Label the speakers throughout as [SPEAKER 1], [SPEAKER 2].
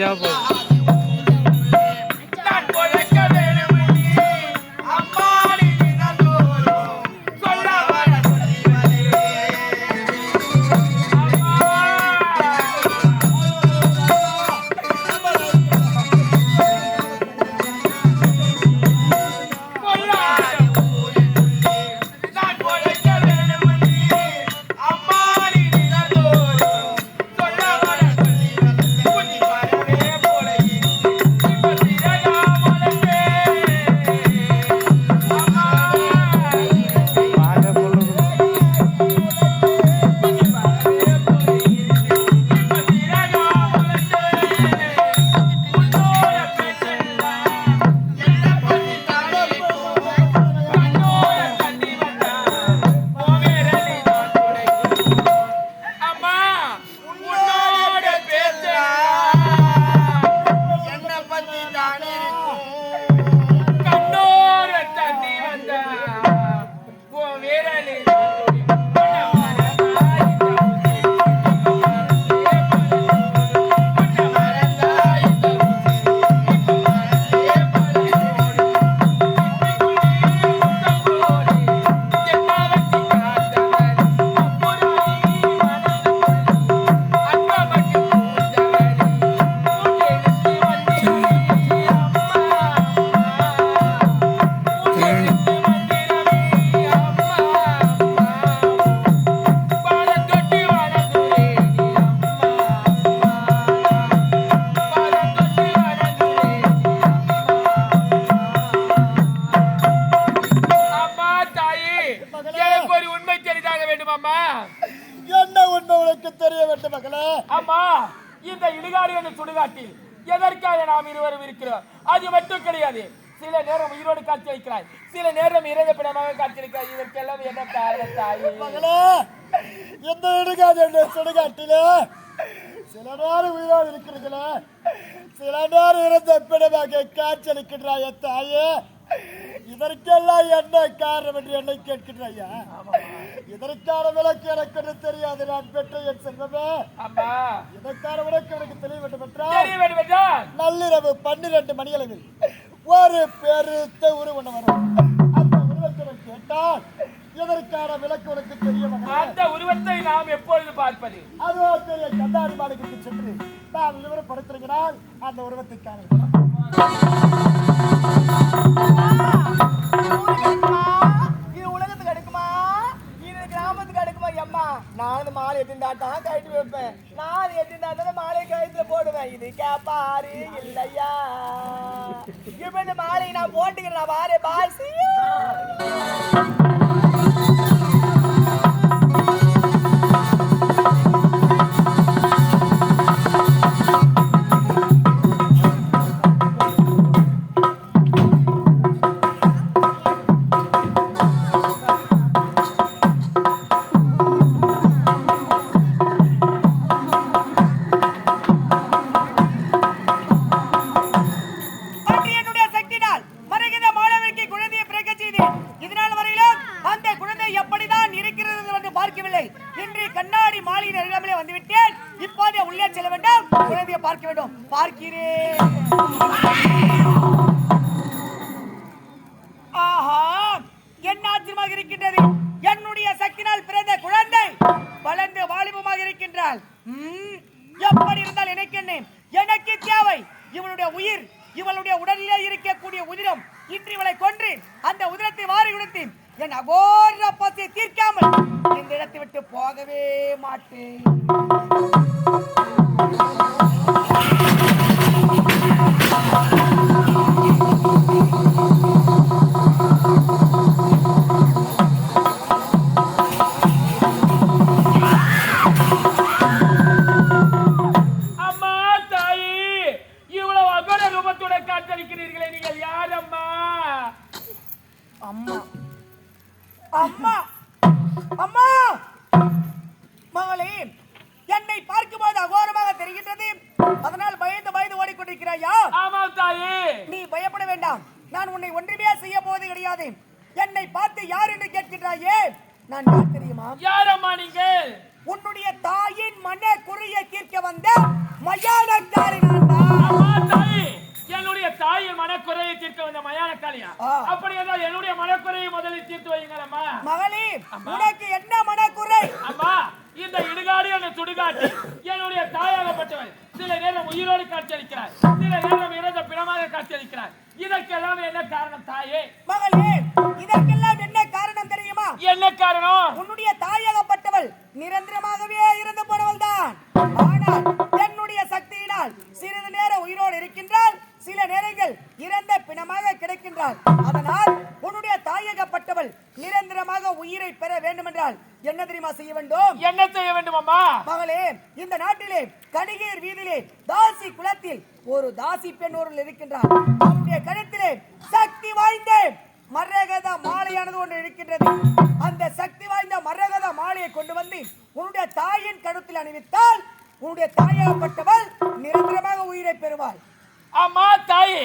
[SPEAKER 1] 家
[SPEAKER 2] 伙 இந்த என்ற சுடுகாட்டில். எதற்காக நாம் இருவரும் இருக்கிறோம்? அது மட்டும் கிடையாது. சில நேரம் உயிரோடு காட்சி வைக்கிறாய் சில நேரம் இறந்த பிணமாக காட்சி அளிக்கிறாய் இதற்கெல்லாம் என்ன காரணம் தாயே?
[SPEAKER 1] எந்த எடுக்காது என்று என்ற சுடுகாட்டிலே? சில நேரம் உயிரோடு இருக்கிறீர்களே. சில நேரம் இருந்த பிடமாக காய்ச்சலிக்கின்றாய தாயே. இதற்கெல்லாம் என்ன காரணம் என்று என்னை கேட்கின்றாயா இதற்கான விளக்கு எனக்கு தெரியாது. நான் பெற்ற என் செல்வமே. இதற்கான விளக்கு எனக்கு தெரிய வேண்டும் என்றால்
[SPEAKER 2] தெரிய
[SPEAKER 1] நள்ளிரவு பன்னிரண்டு மணியளவில் ஒரு பெருத்த உருவம் வரும். அந்த உருவத்தை கேட்டால் இதற்கான விளக்கு உனக்கு தெரிய.
[SPEAKER 2] அந்த உருவத்தை நாம் எப்பொழுது பார்ப்பது?
[SPEAKER 1] அதோ பெரிய கண்ணாடி மாளிகைக்கு சென்று நான் விவரம் படுத்திருக்கிறால் அந்த உருவத்தை காண
[SPEAKER 3] இது உலகத்துக்கு கிராமத்துக்கு அம்மா நான் மாலை எட்டிந்தாட்டம் கழட்டி வைப்பேன் நான் எட்டிந்தாட்டம் மாலை கழுத்துல போடுவேன் இது கேப்பாரு இல்லையா இப்ப இந்த மாலை நான் போட்டுக்கிறேன் நான் பாசி பார்க்கிறேன். ஆஹா என்ன ஆச்சரியமாக இருக்கின்றது? என்னுடைய சக்தினால் பிறந்த குழந்தை வளர்ந்து வாலிபமாக இருக்கின்றாள். எப்படி இருந்தால் எனக்கு என்ன? எனக்கு தேவை. இவளுடைய உயிர் இவளுடைய உடலிலே இருக்கக்கூடிய உதிரம். இன்று இவளை கொன்று அந்த உதிரத்தை வாரி உடுத்தி என் அகோர பசியை தீர்க்காமல் இந்த இடத்தை விட்டு போகவே மாட்டேன். Thank you. நான் உன்னை ஒன்றுமே செய்ய போவது கிடையாது. என்னை பார்த்து யார் என்று கேட்கின்றாயே? நான் யார் தெரியுமா?
[SPEAKER 2] யார் அம்மா நீங்கள்?
[SPEAKER 3] உன்னுடைய தாயின் மன குறியை தீர்க்க வந்த மயானக்காரி
[SPEAKER 2] என்னுடைய தாயின் மனக்குறையை தீர்க்க வந்த மயான காளியா
[SPEAKER 3] ஆ.
[SPEAKER 2] அப்படி என்றால் என்னுடைய மனக்குறையை முதலில் தீர்த்து வையுங்கள் அம்மா.
[SPEAKER 3] மகளே உனக்கு என்ன மனக்குறை?
[SPEAKER 2] அம்மா இந்த இடுகாடு என்ற சுடுகாட்டு என்னுடைய தாயாகப்பட்டவள். சில நேரம் உயிரோடு காட்சியளிக்கிறார் சில நேரம் பிணமாக காட்சியளிக்கிறார். இதற்கெல்லாம் என்ன காரணம் தாயே?
[SPEAKER 3] மகளே இதற்கெல்லாம் என்ன காரணம் தெரியுமா?
[SPEAKER 2] என்ன காரணம்?
[SPEAKER 3] உன்னுடைய தாயகப்பட்டவள் நிரந்தரமாகவே இறந்து போனவள் தான் ஆனால் என்னுடைய சக்தியினால் சிறிது நேரம் உயிரோடு இருக்கின்றாள். சில நேரங்கள் இறந்த பிணமாக கிடைக்கின்றாள். அதனால் உன்னுடைய தாயகப்பட்டவள் நிரந்தரமாக உயிரை பெற வேண்டுமென்றால் என்ன தெரியுமா செய்ய வேண்டும்?
[SPEAKER 2] என்ன செய்ய வேண்டும் அம்மா?
[SPEAKER 3] மகளே இந்த நாட்டிலே கடிகேர் வீதியிலே தாசி குலத்தில் ஒரு தாசி பெண் ஒருவர் இருக்கின்றார். அவருடைய கழுத்திலே சக்தி வாய்ந்த மரகத மாலையானது ஒன்று இருக்கின்றது. அந்த சக்தி வாய்ந்த மரகத மாலையை கொண்டு வந்து உன்னுடைய தாயின் கழுத்தில் அணிவித்தால் உன்னுடைய தாயாகப்பட்டவள் நிரந்தரமாக உயிரை பெறுவாள்.
[SPEAKER 2] அம்மா தாயே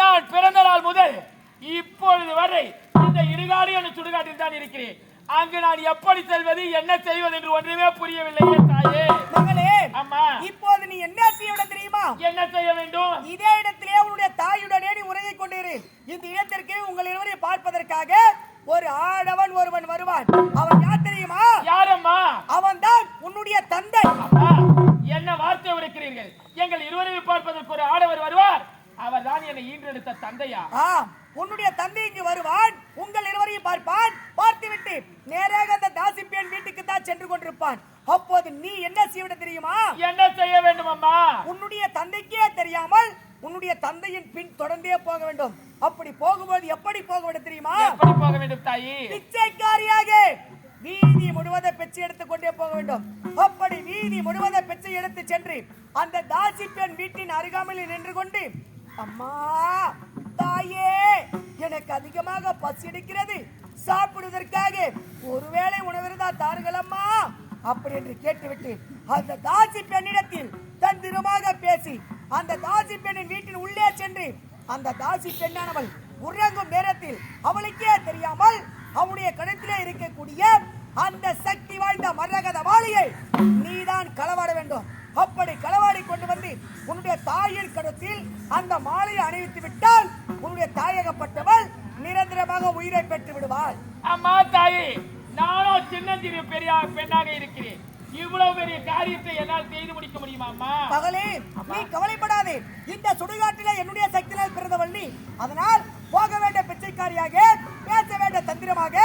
[SPEAKER 2] நான் பிறந்த நாள் முதல் இப்பொழுது வரை இந்த இடுகாடு என்ற சுடுகாட்டில் தான் இருக்கிறேன். அங்கு நான் எப்படி செல்வது என்ன செய்வது என்று ஒன்றுமே புரியவில்லையே தாயே.
[SPEAKER 3] மகளே
[SPEAKER 2] அம்மா.
[SPEAKER 3] இப்போது நீ என்ன செய்ய தெரியுமா?
[SPEAKER 2] என்ன செய்ய வேண்டும்?
[SPEAKER 3] இதே இடத்திலே உன்னுடைய தாயுடனே நீ உறங்கிக் கொண்டிரு. இந்த இடத்திற்கு உங்கள் இருவரை பார்ப்பதற்காக ஒரு ஆடவன் ஒருவன் வருவான். அவன் யார் தெரியுமா?
[SPEAKER 2] யாரம்மா?
[SPEAKER 3] அவன் தான் உன்னுடைய தந்தை.
[SPEAKER 2] என்ன வார்த்தை உரைக்கிறீர்கள்? எங்கள் இருவரையும் பார்ப்பதற்கு ஒரு ஆடவர் வருவார். அவர் தான் என்னை ஈன்றெடுத்த தந்தையா?
[SPEAKER 3] ஆ உன்னுடைய தந்தை இங்கு வருவான். உங்கள் இருவரையும் பார்ப்பான். பார்த்துவிட்டு நேராக அந்த தாசி பெண் வீட்டுக்கு தான் சென்று கொண்டிருப்பான். அப்போது நீ என்ன செய்விட தெரியுமா?
[SPEAKER 2] என்ன செய்ய வேண்டும் அம்மா?
[SPEAKER 3] உன்னுடைய தந்தைக்கே தெரியாமல் உன்னுடைய தந்தையின் பின் தொடர்ந்தே போக வேண்டும். அப்படி போகும்போது எப்படி போக வேண்டும் தெரியுமா?
[SPEAKER 2] எப்படி போக வேண்டும் தாயி?
[SPEAKER 3] பிச்சைக்காரியாக வீதி முழுவதை பிச்சை எடுத்துக் கொண்டே போக வேண்டும். அப்படி வீதி முழுவதை பிச்சை எடுத்து சென்று அந்த தாசி பெண் வீட்டின் அருகாமையில் நின்று கொண்டு அம்மா தாயே எனக்கு அதிகமாக பசி எடுக்கிறது. சாப்பிடுவதற்காக ஒருவேளை உணவிருந்தா தாருங்களம்மா அப்படி என்று கேட்டுவிட்டு அந்த தாசி பெண்ணிடத்தில் தந்திரமாக பேசி அந்த தாசி பெண்ணின் வீட்டின் உள்ளே சென்று அந்த தாசி பெண்ணானவள் உறங்கும் நேரத்தில் அவளுக்கே தெரியாமல் அவனுடைய கணத்திலே இருக்கக்கூடிய அந்த சக்தி வாய்ந்த மரகத மாளிகை நீதான் களவாட வேண்டும். அப்படி களவாடி கொண்டு வந்து உன்னுடைய தாயின் கருத்தில் அந்த மாலையை அணிவித்து விட்டால் உன்னுடைய தாயகப்பட்டவள் நிரந்தரமாக உயிரை பெற்று விடுவாள்.
[SPEAKER 2] அம்மா தாயே நானும் சின்னஞ்சிறு பெரிய பெண்ணாக இருக்கிறேன். இவ்வளவு பெரிய காரியத்தை என்னால் செய்து முடிக்க முடியுமா அம்மா?
[SPEAKER 3] மகளே நீ கவலைப்படாதே. இந்த சுடுகாட்டிலே என்னுடைய சக்தியால் பிறந்தவள் நீ. அதனால் போக வேண்டிய பிச்சைக்காரியாக பேச வேண்டிய தந்திரமாக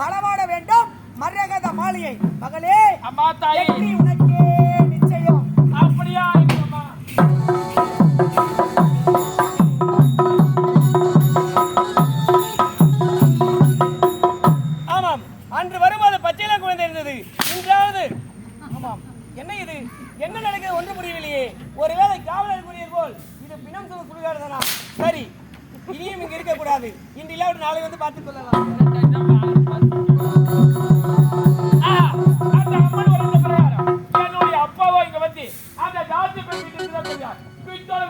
[SPEAKER 3] களவாட வேண்டும் மரகத மாளிகை. மகளே
[SPEAKER 2] அம்மா தாயே.
[SPEAKER 3] உனக்கே
[SPEAKER 4] ஐயா ஒரு நாளைக்கு வந்து பார்த்து கொள்ளலாம்.
[SPEAKER 2] என்னுடைய அப்பாவோ இங்க வந்து அந்த ஜாதி பிடித்தோட